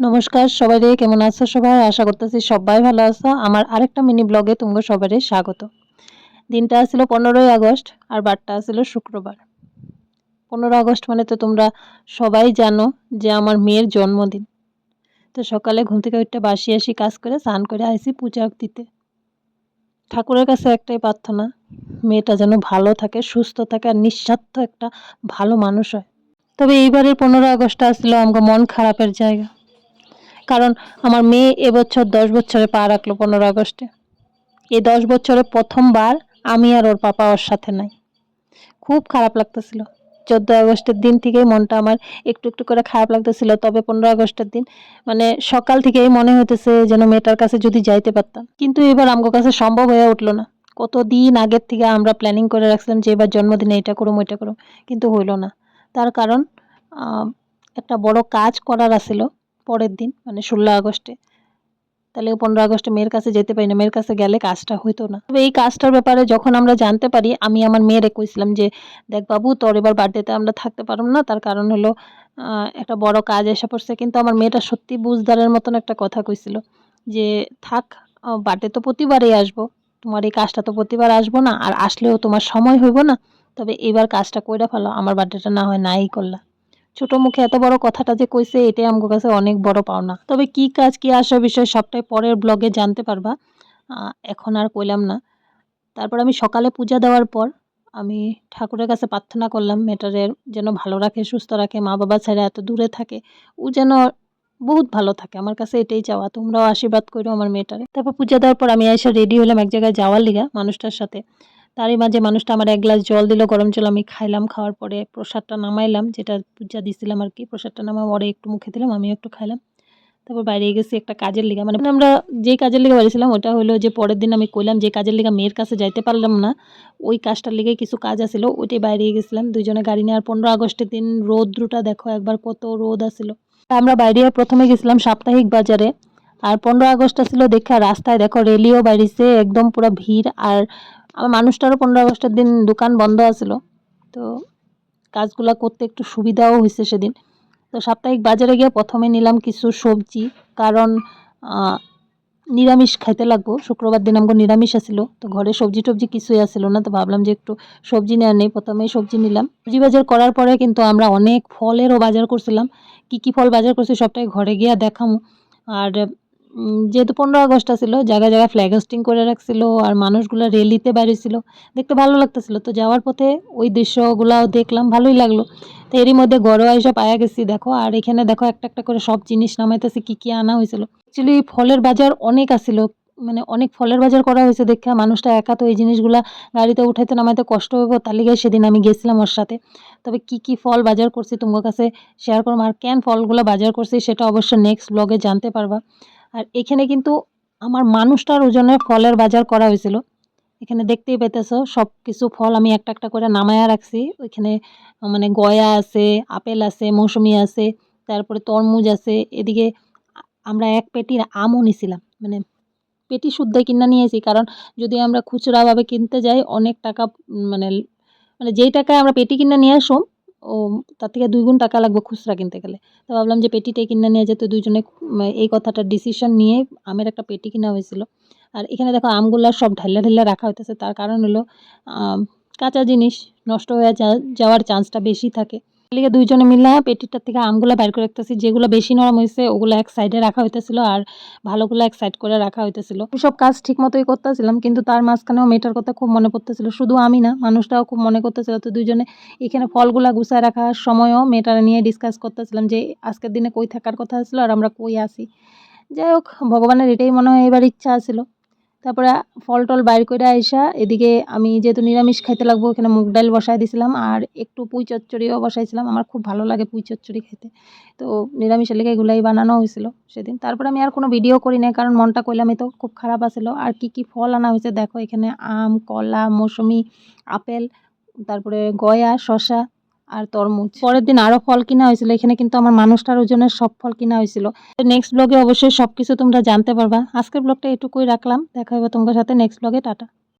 নমস্কার, সবাই কেমন আছো সবাই? আশা করতেছি সবাই ভালো আছো। আমার আরেকটা মিনি ব্লগে তোমরা সবারই স্বাগত। দিনটা ছিল পনেরোই আগস্ট আর বারটা ছিল শুক্রবার। পনেরো আগস্ট মানে তো তোমরা সবাই জানো যে আমার মেয়ের জন্মদিন। তো সকালে ঘুম থেকে উঠতে বাসি আসি, কাজ করে, স্নান করে আইসি পূজা দিতে। ঠাকুরের কাছে একটাই প্রার্থনা, মেয়েটা যেন ভালো থাকে, সুস্থ থাকে আর নিঃস্বার্থ একটা ভালো মানুষ হয়। তবে এইবারের পনেরো আগস্ট আসলো আমাকে মন খারাপের জায়গা। কারণ আমার মেয়ে এবছর দশ বছরে পা রাখল পনেরো আগস্টে। এই দশ বছরে প্রথমবার আমি আর ওর পাপা ওর সাথে নাই। খুব খারাপ লাগতেছিল। চোদ্দ আগস্টের দিন থেকেই মনটা আমার একটু একটু করে খারাপ লাগতেছিল। তবে পনেরো আগস্টের দিন মানে সকাল থেকেই মনে হইতেছে যেন মেয়েটার কাছে যদি যাইতে পারতাম। কিন্তু এবার আমগো কাছে সম্ভব হয়ে উঠল না। কতদিন আগের থেকে আমরা প্ল্যানিং করে রাখছিলাম যে এবার জন্মদিনে এটা করুম, ওইটা করুম, কিন্তু হইল না। তার কারণ একটা বড় কাজ করার আছিল পরের দিন মানে ষোলো আগস্টে। তাহলে পনেরো আগস্টে মেয়ের কাছে যেতে পারি না, মেয়ের কাছে গেলে কাজটা হইতো না। তবে এই কাজটার ব্যাপারে যখন আমরা জানতে পারি, আমি আমার মেয়েরে কইছিলাম যে, দেখ বাবু, তোর এবার বার্থডেতে আমরা থাকতে পারব না। তার কারণ হলো একটা বড় কাজ এসে পড়ছে। কিন্তু আমার মেয়েটা সত্যি বুঝদারের মতন একটা কথা কইছিল যে, থাক বার্থডে তো প্রতিবারই আসব। তোমার এই কাজটা তো প্রতিবার আসব না, আর আসলেও তোমার সময় হইব না। তবে এবার কাজটা কইরা ফেলো, আমার বার্থডেটা না হয় নাই করলা। ছোট মুখে এত বড় কথাটা যে কইছে, এটাই আমার কাছে অনেক বড় পাওনা। তবে কি কাজ, কি আসা বিষয় সবটাই পরের ব্লগে জানতে পারবা। এখন আর কইলাম না। তারপর আমি সকালে পূজা দেওয়ার পর আমি ঠাকুরের কাছে প্রার্থনা করলাম মেয়েটারের যেন ভালো রাখে, সুস্থ রাখে মা বাবা ছেড়ে এত দূরে থাকে, ও যেন বহুত ভালো থাকে। আমার কাছে এটাই চাওয়া, তোমরাও আশীর্বাদ করো আমার মেয়েটারে। তারপর পূজা দেওয়ার পর আমি এসে রেডি হলাম এক জায়গায় যাওয়ার লিগা মানুষটার সাথে। তারই মাঝে মানুষটা আমার এক গ্লাস জল দিল, গরম জল আমি খাইলাম, খাওয়ার পরে প্রসাদটা নামাইলাম, যেটা পূজা দিছিলাম আর কি, প্রসাদটা নামা পরে একটু মুখে দিলাম, আমিও একটু খাইলাম। তারপর বাইরে গেছি একটা কাজের লিগা মানে আমরা যে কাজের লিগে বাড়িছিলাম, ওটা হলো যে পরের দিন আমি কইলাম যে কাজের লিগা মেয়ের কাছে যাইতে পারলাম না, ওই কাজটার লিগে কিছু কাজ আছিল, ওইটাই বাইরে গেছিলাম দুজনে গাড়ি নিয়ে। আর পনেরো আগস্টের দিন রোদ্রুটা দেখো, একবার কত রোদ আসিল আমরা বাইরে প্রথমে গেছিলাম সাপ্তাহিক বাজারে, আর পনেরো আগস্ট ছিল দেখা রাস্তায় দেখো, রেলিও বাইরেছে একদম পুরো ভিড়, আর আমার মানুষটারও পনেরো আগস্টের দিন দোকান বন্ধ আছিল। তো কাজগুলা করতে একটু সুবিধাও হয়েছে সেদিন। তো সাপ্তাহিক বাজারে গিয়ে প্রথমে নিলাম কিছু সবজি, কারণ নিরামিষ খাইতে লাগবো। শুক্রবার দিন আমাকে নিরামিষ আসিল তো ঘরে সবজি টবজি কিছুই আসিল না। তো ভাবলাম যে একটু সবজি নেওয়া নেই। প্রথমেই সবজি নিলাম। সবজি বাজার করার পরে কিন্তু আমরা অনেক ফলেরও বাজার করছিলাম। কি কি ফল বাজার করছি সবটাই ঘরে গিয়ে দেখামো। আর যেহেতু পনেরো আগস্ট ছিল জায়গায় জায়গায় ফ্ল্যাগ হোস্টিং করে রাখছিল আর মানুষগুলো রেলিতে বেরিয়েছিল, দেখতে ভালো লাগতেছিল। তো যাওয়ার পথে ওই দৃশ্যগুলাও দেখলাম, ভালোই লাগল। তো এরই মধ্যে ঘরোয়া এসব পায়া গেছি, দেখো। আর এখানে দেখো একটা একটা করে সব জিনিস নামাইতেছে, কি কি আনা হয়েছিল। অ্যাকচুয়ালি ফলের বাজার অনেক আসিল মানে অনেক ফলের বাজার করা হয়েছে দেখা। মানুষটা একা তো এই জিনিসগুলা গাড়িতে উঠাইতে নামাইতে কষ্ট হবে তার লিগে সেদিন আমি গেছিলাম ওর সাথে। তবে কি কি ফল বাজার করছি তোমার কাছে শেয়ার করব আর কেন ফলগুলো বাজার করছি সেটা অবশ্য নেক্সট ব্লগে জানতে পারবা। আর এখানে কিন্তু আমার মানুষটার ওজনে ফলের বাজার করা হয়েছিল। এখানে দেখতেই পেতেছ সব কিছু ফল আমি একটা একটা করে নামায়া রাখছি। ওইখানে মানে গয়া আছে, আপেল আছে, মৌসুমি আছে, তারপরে তরমুজ আছে। এদিকে আমরা এক পেটির আমও নিছিলাম। মানে পেটি শুদ্ধই কিনা নিয়েছি কারণ যদি আমরা খুচরাভাবে কিনতে যাই, অনেক টাকা মানে মানে যেই টাকায় আমরা পেটি কিনে নিয়ে আসুম ও তার থেকে দুইগুণ টাকা লাগবে খুচরা কিনতে গেলে। তো ভাবলাম যে পেটিটাই কিনে নিয়ে যেতে দুইজনে এই কথাটা ডিসিশন নিয়ে আমের একটা পেটি কিনা হয়েছিল। আর এখানে দেখো আমগুলা সব ঢাল্লা ঢাল্লা রাখা হইতেছে। তার কারণ হলো কাঁচা জিনিস নষ্ট হয়ে যাওয়ার চান্সটা বেশি থাকে। এদিকে দুইজনে মিলে পেটিটার থেকে আমগুলা বের করে রাখতেছি, যেগুলো বেশি নরম হয়েছে ওগুলো এক সাইডে রাখা হইতেছিল আর ভালোগুলো এক সাইড করে রাখা হইতেছিল। সব কাজ ঠিক মতোই করতেছিলাম, কিন্তু তার মাঝখানেও মেয়েটার কথা খুব মনে পড়তেছিল। শুধু আমি না, মানুষটাও খুব মনে করতেছিল। তো দুইজনে এখানে ফলগুলা গুছায় রাখার সময়ও মেয়েটারা নিয়ে ডিসকাস করতেছিলাম যে আজকের দিনে কই থাকার কথা ছিল আর আমরা কই আসি যাই হোক, ভগবানের এটাই মনে হয় এবার ইচ্ছা ছিল তারপরে ফল টল বাইর করে আইসা, এদিকে আমি যেহেতু নিরামিষ খাইতে লাগবো, এখানে মুগ ডাল বসাই দিছিলাম, আর একটু পুঁই চচ্চড়িও বসাইছিলাম। আমার খুব ভালো লাগে পুঁই চচ্চড়ি খেতে। তো নিরামিষের লেগে এগুলাই বানানো হয়েছিল সেদিন। তারপরে আমি আর কোনো ভিডিও করি না কারণ মনটা কইলামই তো খুব খারাপ আছিল। আর কি কি ফল আনা হয়েছে দেখো, এখানে আম, কলা, মৌসুমি, আপেল, তারপরে গয়া, শসা আর তরমুজ। পরের দিন আরও ফল কিনা হয়েছিল। এখানে কিন্তু আমার মানুষটার ওজনের সব ফল কিনা হয়েছিল। তো নেক্সট ব্লগে অবশ্যই সব কিছু তোমরা জানতে পারবা। আজকের ব্লগটা এটুকুই রাখলাম। দেখা হবে তোমার সাথে নেক্সট ব্লগে টাটা।